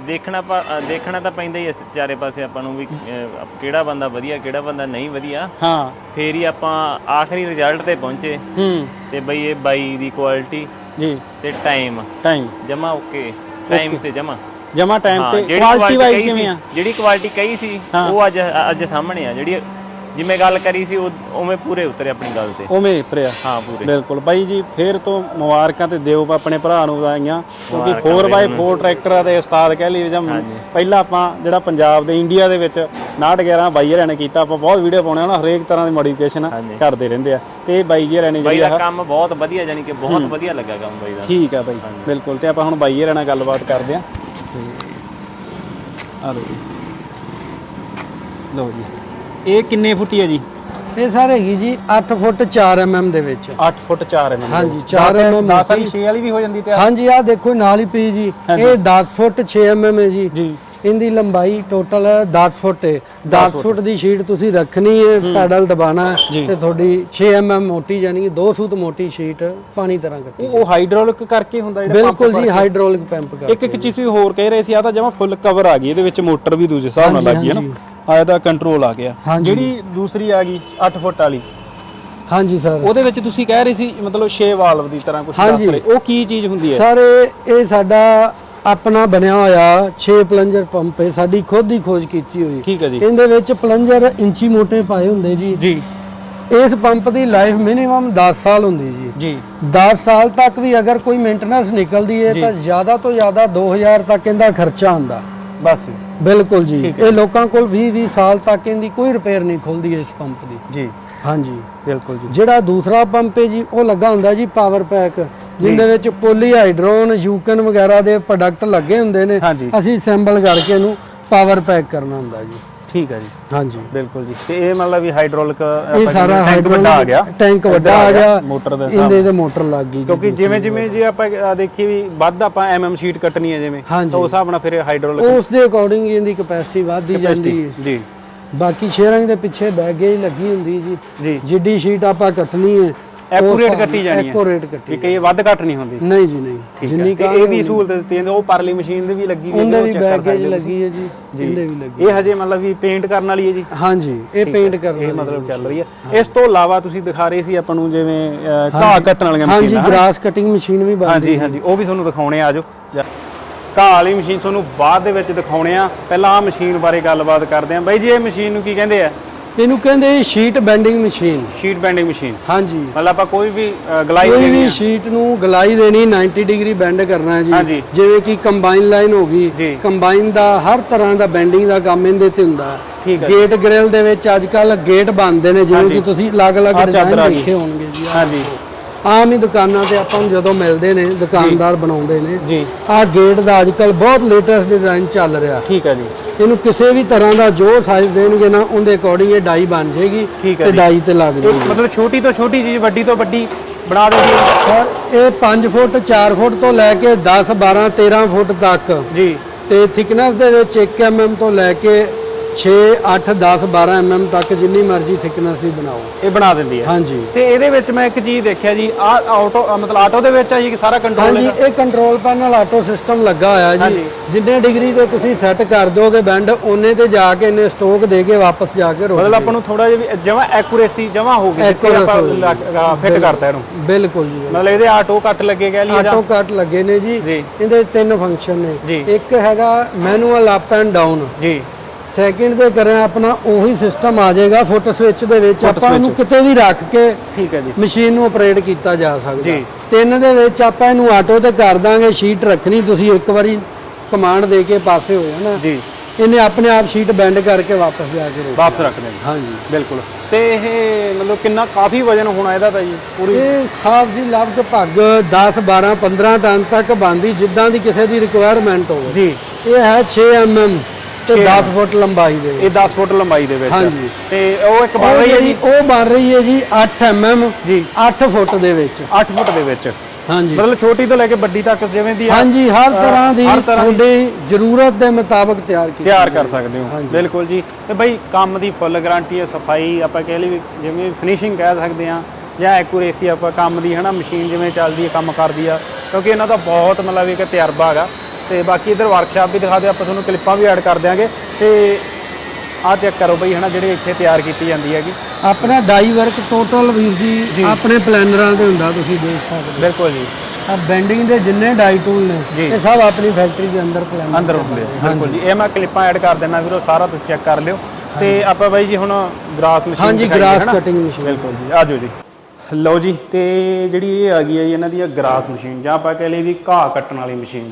ਦੇਖਣਾ ਦੇਖਣਾ ਤਾਂ ਪੈਂਦਾ ਹੀ ਹੈ ਚਾਰੇ ਪਾਸੇ ਆਪਾਂ ਨੂੰ ਵੀ ਕਿਹੜਾ ਬੰਦਾ ਵਧੀਆ ਕਿਹੜਾ ਬੰਦਾ ਨਹੀਂ ਵਧੀਆ। ਹਾਂ। ਫੇਰ ਹੀ ਆਪਾਂ ਆਖਰੀ ਰਿਜ਼ਲਟ ਤੇ ਪਹੁੰਚੇ। ਹੂੰ। ਤੇ ਬਈ ਇਹ ਬਾਈ ਦੀ ਕੁਆਲਿਟੀ ਜੀ। ਤੇ ਟਾਈਮ ਟਾਈਮ ਜਮਾ ਓਕੇ ਟਾਈਮ ਤੇ ਜਮਾ। ਜਮਾ ਟਾਈਮ ਤੇ ਕੁਆਲਿਟੀ ਵਾਈਜ਼ ਕਿਵੇਂ ਆ? ਜਿਹੜੀ ਕੁਆਲਿਟੀ ਕਹੀ ਸੀ ਉਹ ਅੱਜ ਅੱਜ ਸਾਹਮਣੇ ਆ। ਜਿਹੜੀ ਜਿਵੇਂ ਗੱਲ ਕਰੀ ਸੀ ਉਹ- ਉਵੇਂ ਪੂਰੇ ਉਤਰੇ ਆਪਣੀ ਗੱਲ ਤੇ। ਉਵੇਂ ਉਤਰਿਆ। ਹਾਂ ਪੂਰੇ। ਬਿਲਕੁਲ। ਬਾਈ ਜੀ ਫੇਰ ਤੋਂ ਮੁਬਾਰਕਾਂ ਤੇ ਦਿਓ ਆਪਣੇ ਭਰਾ ਨੂੰ ਵਧਾਈਆਂ ਕਿਉਂਕਿ 4x4 ਟਰੈਕਟਰਾਂ ਦੇ ਉਸਤਾਦ ਕਹਿ ਲਈ ਜਾਂ ਪਹਿਲਾਂ ਆਪਾਂ ਜਿਹੜਾ ਪੰਜਾਬ ਦੇ ਇੰਡੀਆ ਦੇ ਵਿੱਚ 911 ਬਾਈ ਹਰਿਆਣੇ ਕੀਤਾ ਆਪਾਂ ਬਹੁਤ ਵੀਡੀਓ ਪਾਉਣੇ ਉਹਨਾਂ ਹਰੇਕ ਤਰ੍ਹਾਂ ਦੀ ਮੋਡੀਫਿਕੇਸ਼ਨ ਕਰਦੇ ਰਹਿੰਦੇ ਆ। ਤੇ ਇਹ ਬਾਈ ਜੀ ਹਰਿਆਣੇ ਬਾਈ ਜਿਹੜੀ ਦਾ ਕੰਮ ਬਹੁਤ ਵਧੀਆ ਜਾਨੀ ਕਿ ਬਹੁਤ ਵਧੀਆ ਲੱਗਾ ਕੰਮ ਬਾਈ ਦਾ। ਠੀਕ ਆ ਬਾਈ ਬਿਲਕੁਲ। ਤੇ ਆਪਾਂ ਹੁਣ ਬਾਈ ਹਰਿਆਣਾ ਗੱਲਬਾਤ ਕਰਦੇ ਆ। ਆ ਲਓ ਜੀ। ਲਓ ਜੀ। ਇਹ ਕਿੰਨੇ ਫੁੱਟੀ ਹੈ ਜੀ? ਇਹ ਸਰ ਹੈਗੀ ਜੀ 8 ਫੁੱਟ 4 mm ਦੇ ਵਿੱਚ। 8 ਫੁੱਟ 4 ਐਮ ਹਾਂਜੀ 4 mm 10 ਵਾਲੀ 6 ਵਾਲੀ ਵੀ ਹੋ ਜਾਂਦੀ ਤੇ ਹਾਂਜੀ ਆ ਦੇਖੋ ਨਾਲ ਹੀ ਪਈ ਜੀ। ਇਹ 10 ਫੁੱਟ 6 mm ਹੈ ਜੀ। ਜੀ। ਇਹਦੀ ਲੰਬਾਈ ਟੋਟਲ 10 ਫੁੱਟ ਹੈ। 10 ਫੁੱਟ। ਦੀ ਸ਼ੀਟ ਤੁਸੀਂ ਰੱਖਣੀ ਹੈ ਪੈਡਲ ਦਬਾਣਾ ਤੇ ਤੁਹਾਡੀ 6 mm ਮੋਟੀ ਯਾਨੀ ਕਿ 2 ਸੂਤ ਮੋਟੀ ਸ਼ੀਟ ਪਾਣੀ ਤਰ੍ਹਾਂ ਕੱਟੀ ਉਹ ਹਾਈਡ੍ਰੋਲਿਕ ਕਰਕੇ ਹੁੰਦਾ ਜਿਹੜਾ ਬਿਲਕੁਲ ਜੀ ਹਾਈਡ੍ਰੋਲਿਕ ਪੰਪ ਕਰ ਇੱਕ ਇੱਕ ਚੀਜ਼ ਹੋਰ ਕਹਿ ਰਹੇ ਸੀ ਆ ਤਾਂ ਜਮਾ ਫੁੱਲ ਕਵਰ ਆ ਗਈ ਇਹਦੇ ਵਿੱਚ ਮੋਟਰ ਵੀ ਦੂਜੇ ਹਿਸਾਬ ਨਾਲ ਲੱਗੀ ਹੈ ਨਾ। ਆ ਇਹਦਾ ਕੰਟਰੋਲ ਆ ਗਿਆ। ਹਾਂਜੀ। ਜਿਹੜੀ ਦੂਸਰੀ ਆ ਗਈ 8 ਫੁੱਟ ਵਾਲੀ। ਹਾਂਜੀ ਸਰ। ਉਹਦੇ ਵਿੱਚ ਤੁਸੀਂ ਕਹਿ ਰਹੇ ਸੀ ਮਤਲਬ 6 ਵਾਲਵ ਦੀ ਤਰ੍ਹਾਂ ਕੁਝ ਦੱਸ ਹਾਂਜੀ। ਰਹੇ। ਉਹ ਕੀ ਚੀਜ਼ ਹੁੰਦੀ ਹੈ? ਸਰ ਇਹ ਇਹ ਸਾਡਾ ਆਪਣਾ ਬਣਿਆ ਹੋਇਆ 6 ਪਲੰਜਰ ਪੰਪ ਹੈ। ਸਾਡੀ ਖੁਦ ਦੀ ਖੋਜ ਕੀਤੀ ਹੋਈ ਠੀਕ ਹੈ ਜੀ। ਇਹਦੇ ਵਿੱਚ ਪਲੰਜਰ ਇੰਚੀ ਮੋਟੇ ਪਾਏ ਹੁੰਦੇ ਜੀ। ਜੀ। ਇਸ ਪੰਪ ਦੀ ਲਾਈਫ ਮਿਨੀਮਮ 10 ਸਾਲ ਹੁੰਦੀ ਜੀ। ਜੀ। 10 ਸਾਲ ਤੱਕ ਵੀ ਅਗਰ ਕੋਈ ਮੇਨਟੇਨੈਂਸ ਨਿਕਲਦੀ ਹੈ ਤਾਂ ਜ਼ਿਆਦਾ ਤੋਂ ਜ਼ਿਆਦਾ 2000 ਤੱਕ ਇਹਦਾ ਖਰਚਾ ਆਉਂਦਾ। ਬਸ। ਬਿਲਕੁਲ ਜੀ। ਇਹ ਲੋਕਾਂ ਕੋਲ 20 20 ਸਾਲ ਤੱਕ ਇਹਦੀ ਕੋਈ ਰਿਪੇਅਰ ਨਹੀਂ ਖੁੱਲਦੀ ਇਸ ਪੰਪ ਦੀ। ਜੀ। ਹਾਂਜੀ। ਬਿਲਕੁਲ ਜੀ। ਜਿਹੜਾ ਦੂਸਰਾ ਪੰਪ ਹੈ ਜੀ ਉਹ ਲੱਗਾ ਹੁੰਦਾ ਜੀ ਪਾਵਰ ਪੈਕ ਜਿਹਦੇ ਵਿੱਚ ਪੋਲੀਹਾਈਡਰੋਨ ਯੂਕਨ ਵਗੈਰਾ ਦੇ ਪ੍ਰੋਡਕਟ ਲੱਗੇ ਹੁੰਦੇ ਨੇ। ਅਸੀਂ ਅਸੈਂਬਲ ਕਰਕੇ ਇਹਨੂੰ ਪਾਵਰ ਪੈਕ ਕਰਨਾ ਹੁੰਦਾ ਜੀ। ਠੀਕ ਹੈ ਜੀ। ਹਾਂਜੀ। ਬਿਲਕੁਲ ਜੀ। ਤੇ ਇਹ ਮਤਲਬ ਵੀ ਹਾਈਡ੍ਰੋਲਿਕ ਇਹ ਸਾਰਾ ਵੱਡਾ ਆ ਗਿਆ ਟੈਂਕ ਵੱਡਾ ਆ ਗਿਆ ਮੋਟਰ ਦੇ ਇਹਦੇ ਤੇ ਮੋਟਰ ਲੱਗ ਗਈ ਕਿਉਂਕਿ ਜਿਵੇਂ ਜਿਵੇਂ ਜੇ ਆਪਾਂ ਅ, ਦੇਖੀਏ ਵੀ ਵੱਧ ਆਪਾਂ ਐਮਐਮ ਸ਼ੀਟ ਕੱਟਣੀ ਹੈ ਜਿਵੇਂ। ਤਾਂ ਉਸ ਹਿਸਾਬ ਨਾਲ ਫਿਰ ਹਾਈਡ੍ਰੋਲਿਕ ਉਸ ਦੇ ਅਕੋਰਡਿੰਗ ਇਹਦੀ ਕਪੈਸਿਟੀ ਵਧਦੀ ਜਾਂਦੀ ਹੈ ਜੀ। ਬਾਕੀ ਸ਼ੇਅਰਿੰਗ ਦੇ ਪਿੱਛੇ ਬੈਗੇਜ ਲੱਗੀ ਹੁੰਦੀ ਜੀ ਜਿੱਡੀ ਸ਼ੀਟ ਆਪਾਂ ਕੱਟਣੀ ਹੈ Accurate ਕੱਟੀ ਜਾਣੀ ਹੈ। ਐਕੂਰੇਟ ਕੱਟੀ ਵੀ ਕਈ ਵੱਧ ਘੱਟ ਨਹੀਂ ਹੁੰਦੀ। ਨਹੀਂ ਜੀ ਨਹੀਂ। ਜਿੰਨੀ ਜਿੰਨੀ ਇਹ ਵੀ ਸਹੂਲਤ ਦਿੱਤੀ ਜਾਂਦੀ ਉਹ ਪਰਲੀ ਮਸ਼ੀਨ ਦੇ ਵੀ ਲੱਗੀ ਹੋਈ ਹੈ, ਉਹ check ਕਰ ਸਕਦੇ ਹੋ ਲੱਗੀ ਹੈ ਜੀ। ਇਹਦੇ ਵੀ ਲੱਗੀ ਇਹ ਹਜੇ ਮਤਲਬ ਵੀ ਪੇਂਟ ਕਰਨ ਵਾਲੀ ਹੈ ਜੀ। ਹਾਂਜੀ ਇਹ ਪੇਂਟ ਕਰਨਾ ਇਹ ਮਤਲਬ ਚੱਲ ਰਹੀ ਹੈ। ਇਸ ਤੋਂ ਇਲਾਵਾ ਤੁਸੀਂ ਦਿਖਾ ਰਹੇ ਸੀ ਆਪਾਂ ਨੂੰ ਜਿਵੇਂ ਘਾਹ ਕੱਟਣ ਵਾਲੀਆਂ ਹਾਂਜੀ ਮਸ਼ੀਨਾਂ ਗ੍ਰਾਸ ਕਟਿੰਗ ਮਸ਼ੀਨ ਵੀ ਬਣਦੀ ਹਾਂਜੀ ਹਾਂਜੀ ਉਹ ਵੀ ਤੁਹਾਨੂੰ ਦਿਖਾਉਣੇ ਆ ਘਾਹ ਵਾਲੀ ਮਸ਼ੀਨ ਤੁਹਾਨੂੰ ਬਾਅਦ ਦੇ ਵਿੱਚ ਦਿਖਾਉਣੇ ਆ। ਪਹਿਲਾਂ ਆ ਮਸ਼ੀਨ ਬਾਰੇ ਗੱਲਬਾਤ ਕਰਦੇ ਆ। ਬਾਈ ਜੀ ਇਹ ਮਸ਼ੀਨ ਨੂੰ ਕੀ ਕਹਿੰਦੇ ਆ? ਇਹਨੂੰ ਕਹਿੰਦੇ sheet bending machine sheet bending machine ਹਾਂਜੀ। ਮਤਲਬ ਆਪਾਂ ਕੋਈ ਵੀ ਅ, ਗਲਾਈ ਕੋਈ ਦੇਣੀ ਵੀ ਸ਼ੀਟ ਨੂੰ ਗਲਾਈ ਦੇਣੀ 90 ਡਿਗਰੀ ਬੈਂਡ ਕਰਨਾ ਹੈ ਹਾਂਜੀ। ਜੀ ਜਿਵੇਂ ਕਿ ਕੰਬਾਈਨ ਲਾਈਨ ਹੋ ਜੀ। ਗਈ ਕੰਬਾਈਨ ਦਾ ਹਰ ਤਰ੍ਹਾਂ ਦਾ ਬੈਂਡਿੰਗ ਦਾ ਕੰਮ ਇਹਦੇ ਤੇ ਹੁੰਦਾ। ਠੀਕ ਹੈ। ਗੇਟ ਗ੍ਰਿਲ ਦੇ ਵਿੱਚ ਅੱਜ ਕੱਲ ਗੇਟ ਬਣਦੇ ਨੇ ਜਿਵੇਂ ਕਿ ਤੁਸੀਂ ਅਲੱਗ-ਅਲੱਗ ਆਹ ਚਾਦਰ ਡਿਜ਼ਾਈਨ ਆ ਗਈ। ਦੇਖੇ ਹੋਣਗੇ ਜੀ। ਹਾਂਜੀ। ਆਮ ਹੀ ਦੁਕਾਨਾਂ ਤੇ ਆਪਾਂ ਨੂੰ ਜਦੋਂ ਮਿਲਦੇ ਨੇ ਦੁਕਾਨਦਾਰ ਬਣਾਉਂਦੇ ਨੇ। ਜੀ। ਆਹ ਗੇਟ ਦਾ ਅੱਜ ਕੱਲ ਬਹੁਤ ਲੇਟੈਸਟ ਡਿਜ਼ਾਈਨ ਚੱਲ ਰਿਹਾ। ਠੀਕ ਹੈ ਜੀ। ਇਹਨੂੰ ਕਿਸੇ ਵੀ ਤਰ੍ਹਾਂ ਦਾ ਜੋ ਸਾਈਜ਼ ਦੇਣਗੇ ਨਾ ਉਹਦੇ ਅਕੋਰਡਿੰਗ ਇਹ ਡਾਈ ਬਣ ਜਾਏਗੀ ਠੀਕ ਹੈ ਤੇ ਜੀ। ਡਾਈ ਤੇ ਲੱਗ ਜਾਏਗੀ। ਮਤਲਬ ਛੋਟੀ ਤੋਂ ਛੋਟੀ ਚੀਜ਼ ਵੱਡੀ ਤੋਂ ਵੱਡੀ ਬਣਾ ਦਿੰਦੀ ਹੈ ਸਰ ਇਹ 5 ਫੁੱਟ 4 ਫੁੱਟ ਤੋਂ ਲੈ ਕੇ 10 12 13 ਫੁੱਟ ਤੱਕ ਜੀ। ਤੇ ਥਿਕਨੈਸ ਦੇ ਵਿੱਚ 1 mm ਤੋਂ ਲੈ ਕੇ 6 8 10 12 mm ਤੱਕ ਜਿੰਨੀ ਮਰਜ਼ੀ ਥਿਕਨੈਸ ਦੀ ਬਣਾਓ। ਇਹ ਬਣਾ ਦਿੰਦੀ ਹੈ। ਹਾਂਜੀ। ਤੇ ਇਹਦੇ ਵਿੱਚ ਮੈਂ ਇੱਕ ਚੀਜ਼ ਦੇਖਿਆ ਜੀ ਆ ਆਟੋ ਮਤਲਬ ਆਟੋ ਦੇ ਵਿੱਚ ਆ ਜੀ ਕਿ ਸਾਰਾ ਕੰਟਰੋਲ ਹਾਂਜੀ ਇਹ ਕੰਟਰੋਲ ਪੈਨਲ ਆਟੋ ਸਿਸਟਮ ਲੱਗਾ ਹੋਇਆ ਜੀ। ਹਾਂਜੀ। ਜਿੰਨੇ ਡਿਗਰੀ ਤੇ ਤੁਸੀਂ ਸੈੱਟ ਕਰ ਦੋਗੇ ਬੈਂਡ ਉਹਨੇ ਤੇ ਜਾ ਕੇ ਇਹਨੇ ਸਟੋਕ ਦੇ ਕੇ ਵਾਪਸ ਜਾ ਕੇ ਰੋਕ ਮਤਲਬ ਆਪਾਂ ਨੂੰ ਥੋੜਾ ਜਿਹਾ ਜਮਾ ਐਕੂਰੇਸੀ ਜਮਾ ਹੋ ਗਈ ਜਿੱਥੇ Accuracy ਆਪਾਂ ਹੋ ਗਈ। ਫਿੱਟ ਕਰਤਾ ਇਹਨੂੰ। ਬਿਲਕੁਲ ਜੀ। ਮਤਲਬ ਇਹਦੇ ਆਟੋ ਕੱਟ ਲੱਗੇ ਕਹਿ ਲਈਏ ਜਾਂ ਆਟੋ ਕੱਟ ਲੱਗੇ ਨੇ ਜੀ। ਜੀ। ਇਹਦੇ ਤਿੰਨ ਫੰਕਸ਼ਨ ਨੇ। ਜੀ। ਇੱਕ ਹੈਗਾ ਮੈਨੂਅਲ ਅਪ ਐਂਡ ਡਾਊਨ ਜੀ। ਸੈਕਿੰਡ ਤੇ ਕਰਾਂ ਆਪਣਾ ਉਹੀ ਸਿਸਟਮ ਆ ਜਾਏਗਾ ਫੁੱਟ ਸਵਿਚ ਦੇ ਵਿੱਚ ਆਪਾਂ। ਇਹਨੂੰ ਕਿਤੇ ਵੀ ਰੱਖ ਕੇ ਠੀਕ ਹੈ ਜੀ। ਮਸ਼ੀਨ ਨੂੰ ਆਪਰੇਟ ਕੀਤਾ ਜਾ ਸਕਦਾ। ਜੀ। ਤਿੰਨ ਦੇ ਵਿੱਚ ਆਪਾਂ ਇਹਨੂੰ ਆਟੋ ਤੇ ਕਰ ਦਾਂਗੇ ਸ਼ੀਟ ਰੱਖਣੀ ਤੁਸੀਂ ਇੱਕ ਵਾਰੀ ਕਮਾਂਡ ਦੇ ਕੇ ਪਾਸੇ ਹੋ ਜਾਣਾ। ਜੀ। ਇਹਨੇ ਆਪਣੇ ਆਪ ਸ਼ੀਟ ਬੈਂਡ ਕਰਕੇ ਵਾਪਸ ਜਾ ਕੇ ਵਾਪਸ ਰੱਖ ਦੇਣੀ। ਹਾਂਜੀ। ਬਿਲਕੁਲ। ਤੇ ਇਹ ਮਤਲਬ ਕਿੰਨਾ ਕਾਫੀ ਵਜਨ ਹੋਣਾ ਇਹਦਾ ਤਾਂ ਜੀ ਪੂਰੀ? ਇਹ ਸਾਫ਼ ਜੀ ਲਗਭਗ 10 12 15 ਟਨ ਤੱਕ ਬਣਦੀ ਜਿੱਦਾਂ ਦੀ ਕਿਸੇ ਦੀ ਰਿਕੁਆਇਰਮੈਂਟ ਹੋਵੇ। ਜੀ। ਇਹ ਹੈ 6 mm ਤੇ 10 ਫੁੱਟ ਲੰਬਾਈ ਦੇ ਇਹ 10 ਫੁੱਟ ਲੰਬਾਈ ਦੇ ਵਿੱਚ ਹਾਂਜੀ। ਤੇ ਉਹ ਇੱਕ ਬਣ ਰਹੀ ਹੈ ਜੀ? ਉਹ ਬਣ ਰਹੀ ਹੈ ਜੀ 8 mm ਜੀ। 8 ਫੁੱਟ ਦੇ ਵਿੱਚ। 8 ਫੁੱਟ ਦੇ ਵਿੱਚ। ਹਾਂਜੀ। ਮਤਲਬ ਛੋਟੀ ਤੋਂ ਲੈ ਕੇ ਵੱਡੀ ਤੱਕ ਜਿਵੇਂ ਦੀ ਹਾਂਜੀ ਹਰ ਤਰ੍ਹਾਂ ਦੀ ਤੁਹਾਡੀ ਜ਼ਰੂਰਤ ਦੇ ਮੁਤਾਬਕ ਤਿਆਰ ਕੀਤੀ ਤਿਆਰ ਕਰ ਸਕਦੇ ਹੋ। ਬਿਲਕੁਲ ਜੀ। ਤੇ ਬਈ ਕੰਮ ਦੀ ਫੁੱਲ ਗਾਰੰਟੀ ਹੈ ਸਫ਼ਾਈ ਆਪਾਂ ਕਹਿ ਲਈ ਜਿਵੇਂ ਫਿਨਿਸ਼ਿੰਗ ਕਹਿ ਸਕਦੇ ਆ ਜਾਂ ਐਕੂਰੇਸੀ ਆਪਾਂ ਕੰਮ ਦੀ ਹਨਾ ਮਸ਼ੀਨ ਜਿਵੇਂ ਚੱਲਦੀ ਹੈ ਕੰਮ ਕਰਦੀ ਆ ਕਿਉਂਕਿ ਇਹਨਾਂ ਦਾ ਬਹੁਤ ਮਤਲਬ ਇੱਕ ਤਜਰਬਾ ਹੈਗਾ। ਤੇ ਬਾਕੀ ਇਧਰ ਵਰਕਸ਼ਾਪ ਵੀ ਦਿਖਾ ਦਿਓ ਆਪਾਂ ਤੁਹਾਨੂੰ ਕਲਿੱਪਾਂ ਵੀ ਐਡ ਕਰ ਦਿਆਂਗੇ ਤੇ ਆਹ ਚੈੱਕ ਕਰੋ ਬਈ ਹਨਾ ਜਿਹੜੇ ਇੱਥੇ ਤਿਆਰ ਕੀਤੀ ਜਾਂਦੀ ਹੈਗੀ। ਆਪਣਾ ਡਾਈ ਵਰਕ ਟੋਟਲ ਵੀਰ ਜੀ ਆਪਣੇ ਪਲੈਨਰਾਂ ਦੇ ਹੁੰਦਾ ਤੁਸੀਂ ਦੇਖ ਸਕਦੇ ਬਿਲਕੁਲ ਜੀ। ਆ ਬੈਂਡਿੰਗ ਦੇ ਜਿੰਨੇ ਡਾਈ ਟੂਲ ਨੇ। ਇਹ ਸਭ ਆਪਣੀ ਫੈਕਟਰੀ ਦੇ ਅੰਦਰ ਪਲੈਨਰ ਅੰਦਰ ਹੁੰਦੇ ਬਿਲਕੁਲ ਜੀ। ਇਹ ਮੈਂ ਕਲਿੱਪਾਂ ਐਡ ਕਰ ਦਿੰਦਾ ਵੀਰੋ ਸਾਰਾ ਤੁਸੀਂ ਚੈੱਕ ਕਰ ਲਿਓ। ਤੇ ਆਪਾਂ ਬਾਈ ਜੀ ਹੁਣ ਗ੍ਰਾਸ ਮਸ਼ੀਨ ਹਾਂਜੀ ਗ੍ਰਾਸ ਕਟਿੰਗ ਮਸ਼ੀਨ ਬਿਲਕੁਲ ਜੀ। ਆਜੋ ਜੀ। ਲਓ ਜੀ ਤੇ ਜਿਹੜੀ ਇਹ ਆ ਗਈ ਹੈ ਜੀ ਇਹਨਾਂ ਦੀ ਗ੍ਰਾਸ ਮਸ਼ੀਨ ਜਾਂ ਆਪਾਂ ਕਹਿ ਲਈ ਵੀ ਘਾਹ ਕੱਟਣ ਵਾਲੀ ਮਸ਼ੀਨ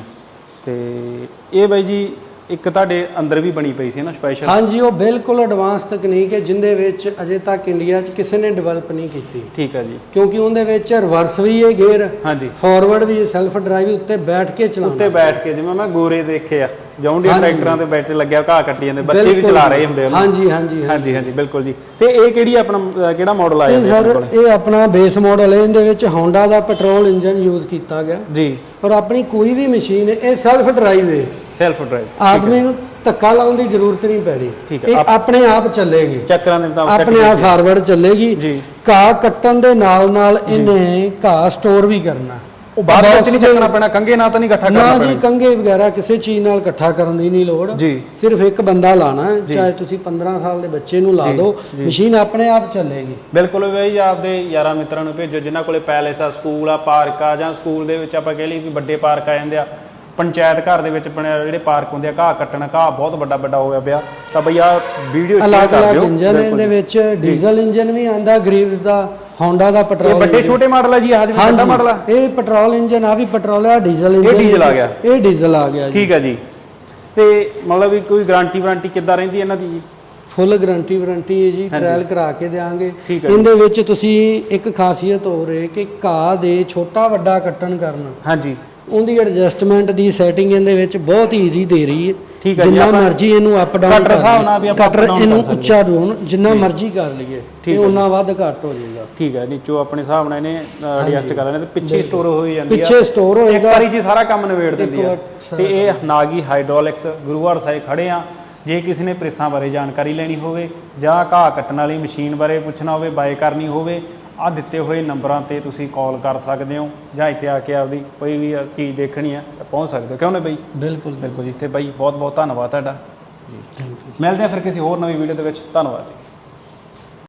ਤੇ ਇਹ ਬਾਈ ਜੀ ਇੱਕ ਤੁਹਾਡੇ ਅੰਦਰ ਵੀ ਬਣੀ ਪਈ ਸੀ ਨਾ ਸਪੈਸ਼ਲ ਹਾਂਜੀ ਉਹ ਬਿਲਕੁਲ ਐਡਵਾਂਸ ਤਕਨੀਕ ਹੈ ਜਿੰਦੇ ਵਿੱਚ ਅਜੇ ਤੱਕ ਇੰਡੀਆ 'ਚ ਕਿਸੇ ਨੇ ਡਿਵੈਲਪ ਨਹੀਂ ਕੀਤੀ। ਠੀਕ ਹੈ ਜੀ। ਕਿਉਂਕਿ ਉਹਦੇ ਵਿੱਚ ਰਿਵਰਸ ਵੀ ਹੈ ਗੇਅਰ ਹਾਂਜੀ। ਫਾਰਵਰਡ ਵੀ ਸੈਲਫ ਡਰਾਈਵ ਉੱਤੇ ਬੈਠ ਕੇ ਚਲਾਉਣਾ। ਉੱਤੇ ਬੈਠ ਕੇ ਜਿਵੇਂ ਮੈਂ ਗੋਰੇ ਦੇਖੇ ਆ। ਜੌਂਡੀ ਟਰੈਕਟਰਾਂ ਤੇ ਬੈਠੇ ਲੱਗਿਆ ਘਾਹ ਕੱਟੀ ਜਾਂਦੇ ਬੱਚੇ ਵੀ ਬਿਲਕੁਲ। ਚਲਾ ਰਹੇ ਹੁੰਦੇ ਉਹਨੂੰ। ਹਾਂਜੀ ਹਾਂਜੀ ਹਾਂਜੀ। ਹਾਂਜੀ ਬਿਲਕੁਲ ਜੀ। ਤੇ ਇਹ ਕਿਹੜੀ ਆਪਣਾ ਅਹ, ਕਿਹੜਾ ਮਾਡਲ ਆਇਆ ਇਹ ਜੀ ਸਰ ਕੋਲ? ਇਹ ਆਪਣਾ ਬੇਸ ਮਾਡਲ ਹੈ ਇਹਦੇ ਵਿੱਚ ਹੋਂਡਾ ਦਾ ਪੈਟਰੋਲ ਇੰਜਨ ਯੂਜ਼ ਕੀਤਾ ਗਿਆ। ਜੀ। ਔਰ ਆਪਣੀ ਕੋਈ ਵੀ ਮਸ਼ੀਨ ਹੈ ਇਹ ਸੈਲਫ ਡਰਾਈਵ ਹੈ। ਸੈਲਫ ਡਰਾਈਵ ਆਦਮੀ ਨੂੰ ਧੱਕਾ ਲਾਉਣ ਦੀ ਜ਼ਰੂਰਤ ਨਹੀਂ ਪੈਣੀ। ਠੀਕ ਹੈ, ਇਹ ਆਪਣੇ ਆਪ ਚੱਲੇਗੀ। ਚੱਕਰਾਂ ਦੇ ਮੁਤਾਬਕ ਆਪਣੇ ਆਪ ਫਾਰਵਰਡ ਚੱਲੇਗੀ। ਜੀ। ਘਾਹ ਕੱਟਣ ਦੇ ਨਾਲ ਨਾਲ ਇਹਨੇ ਘਾਹ ਸਟੋਰ ਵੀ ਕਰਨਾ। ਉਹ ਬਾਅਦ ਵਿੱਚ ਨਹੀਂ ਚੱਕਣਾ ਪੈਣਾ ਕੰਗੇ ਨਾਲ ਤਾਂ ਨਹੀਂ ਇਕੱਠਾ ਨਾ ਕਰਨਾ ਜੀ ਪੈਣਾ। ਕੰਗੇ ਵਗੈਰਾ ਕਿਸੇ ਚੀਜ਼ ਨਾਲ ਇਕੱਠਾ ਕਰਨ ਦੀ ਨਹੀਂ ਲੋੜ। ਜੀ। ਸਿਰਫ ਇੱਕ ਬੰਦਾ ਲਾਣਾ ਹੈ ਚਾਹੇ ਤੁਸੀਂ 15 ਸਾਲ ਦੇ ਬੱਚੇ ਨੂੰ ਲਾ ਦਿਓ ਮਸ਼ੀਨ ਆਪਣੇ ਆਪ ਚੱਲੇਗੀ। ਬਿਲਕੁਲ ਬਈ ਆਪਦੇ ਯਾਰਾਂ ਮਿੱਤਰਾਂ ਨੂੰ ਭੇਜੋ ਜਿਨ੍ਹਾਂ ਕੋਲੇ ਪੈਲੇਸ ਆ ਸਕੂਲ ਆ ਪਾਰਕ ਆ ਜਾਂ ਸਕੂਲ ਦੇ ਵਿੱਚ ਆਪਾਂ ਕਹਿ ਲਈ ਵੀ ਵੱਡੇ ਪਾਰਕ ਆ ਜਾਂਦੇ ਆ। ਪੰਚਾਇਤ ਘਰ ਦੇ ਵਿੱਚ ਬਣੇ ਜਿਹੜੇ ਪਾਰਕ ਹੁੰਦੇ ਆ ਘਾਹ ਕੱਟਣਾ ਘਾਹ ਬਹੁਤ ਵੱਡਾ ਵੱਡਾ ਹੋਇਆ ਪਿਆ। ਤਾਂ ਬਈ ਆ ਵੀਡੀਓ ਸ਼ੇਅਰ ਕਰ ਦਿਓ। ਇੰਜਨ ਇਹਦੇ ਵਿੱਚ ਡੀਜ਼ਲ ਇੰਜਨ ਵੀ ਆਂਦਾ ਗਰੀਵਸ ਦਾ। ਹੋਂਡਾ ਦਾ ਇਹ ਪੈਟਰੋਲ ਵੱਡੇ ਛੋਟੇ ਮਾਡਲ ਆ ਜੀ ਆਹ ਜਿਵੇਂ ਵੱਡਾ ਮਾਡਲ ਆ। ਇਹ ਪੈਟਰੋਲ ਇੰਜਨ ਆ ਵੀ ਪੈਟਰੋਲ ਆ ਡੀਜ਼ਲ ਇੰਜਨ ਡੀਜ਼ਲ ਆ ਗਿਆ। ਇਹ ਡੀਜ਼ਲ ਆ ਗਿਆ ਜੀ। ਠੀਕ ਹੈ ਜੀ। ਤੇ ਮਤਲਬ ਵੀ ਕੋਈ ਗਾਰੰਟੀ ਵਾਰੰਟੀ ਕਿੱਦਾਂ ਰਹਿੰਦੀ ਇਹਨਾਂ ਦੀ ਜੀ? ਫੁੱਲ ਗਾਰੰਟੀ ਵਾਰੰਟੀ ਹੈ ਜੀ ਟ੍ਰਾਇਲ ਕਰਾ ਕੇ ਠੀਕ ਹੈ ਇਹਦੇ ਵਿੱਚ ਤੁਸੀਂ ਇੱਕ ਖਾਸੀਅਤ ਹੋਰ ਹੈ ਕਿ ਘਾਹ ਦੇ ਛੋਟਾ ਵੱਡਾ ਕੱਟਣ ਕਰਨਾ ਹਾਂਜੀ। ਉਹਦੀ ਐਡਜਸਟਮੈਂਟ ਦੀ ਸੈਟਿੰਗ ਇਹਦੇ ਵਿੱਚ ਬਹੁਤ ਈਜ਼ੀ ਦੇ ਰਹੀ ਹੈ। ਹੈ ਜਿੰਨਾ ਮਰਜ਼ੀ ਇਹਨੂੰ ਅਪ ਡਾਊਨ cutter ਹਿਸਾਬ ਨਾਲ ਵੀ ਆਪਾਂ up ਕਟਰ ਇਹਨੂੰ ਉੱਚਾ ਡਾਊਨ ਜਿੰਨਾ ਮਰਜ਼ੀ ਕਰ ਲਈਏ ਤੇ ਉਹਨਾਂ ਵੱਧ ਘੱਟ ਹੋ ਜਾਏਗਾ। ਠੀਕ ਹੈ ਨੀਚੋਂ ਆਪਣੇ ਹਿਸਾਬ ਨਾਲ ਇਹਨੇ ਐਡਜਸਟ ਕਰ ਲੈਣੇ ਤੇ ਪਿੱਛੇ ਸਟੋਰ ਹੋਈ ਜਾਂਦੀ ਆ। ਪਿੱਛੇ ਸਟੋਰ ਇੱਕ ਹੋਏਗਾ ਵਾਰੀ ਜੀ ਸਾਰਾ ਕੰਮ ਨਿਬੇੜ ਦਿੰਦੀ ਵਾਰ ਤੇ ਇਹ ਨਾਗੀ ਹਾਈਡ੍ਰੋਲਿਕਸ ਗੁਰੂਵਾਰ ਸਾਹਿਬ ਖੜੇ ਆ। ਜੇ ਕਿਸੇ ਨੇ ਪ੍ਰੈਸਾਂ ਬਾਰੇ ਜਾਣਕਾਰੀ ਲੈਣੀ ਹੋਵੇ ਜਾਂ ਘਾਹ ਕੱਟਣ ਵਾਲੀ ਮਸ਼ੀਨ ਬਾਰੇ ਪੁੱਛਣਾ ਹੋਵੇ ਬਾਏ ਕਰਨੀ ਹੋਵੇ ਆ ਦਿੱਤੇ ਹੋਏ ਨੰਬਰਾਂ ਤੇ ਤੁਸੀਂ ਕਾਲ ਕਰ ਸਕਦੇ ਹੋ ਜਾਂ ਇੱਥੇ ਆ ਕੇ ਆਪਦੀ ਕੋਈ ਵੀ ਚੀਜ਼ ਦੇਖਣੀ ਆ ਤਾਂ ਪਹੁੰਚ ਸਕਦੇ ਹੋ। ਕਿਉਂ ਨੇ ਬਈ? ਬਿਲਕੁਲ ਬਿਲਕੁਲ। ਜੀ ਤੇ ਬਾਈ ਬਹੁਤ ਬਹੁਤ ਧੰਨਵਾਦ ਤੁਹਾਡਾ। ਜੀ ਥੈਂਕ ਯੂ ਮਿਲਦੇ ਆ ਫਿਰ ਕਿਸੇ ਹੋਰ ਨਵੀਂ ਵੀਡੀਓ ਦੇ ਵਿੱਚ। ਧੰਨਵਾਦ ਜੀ।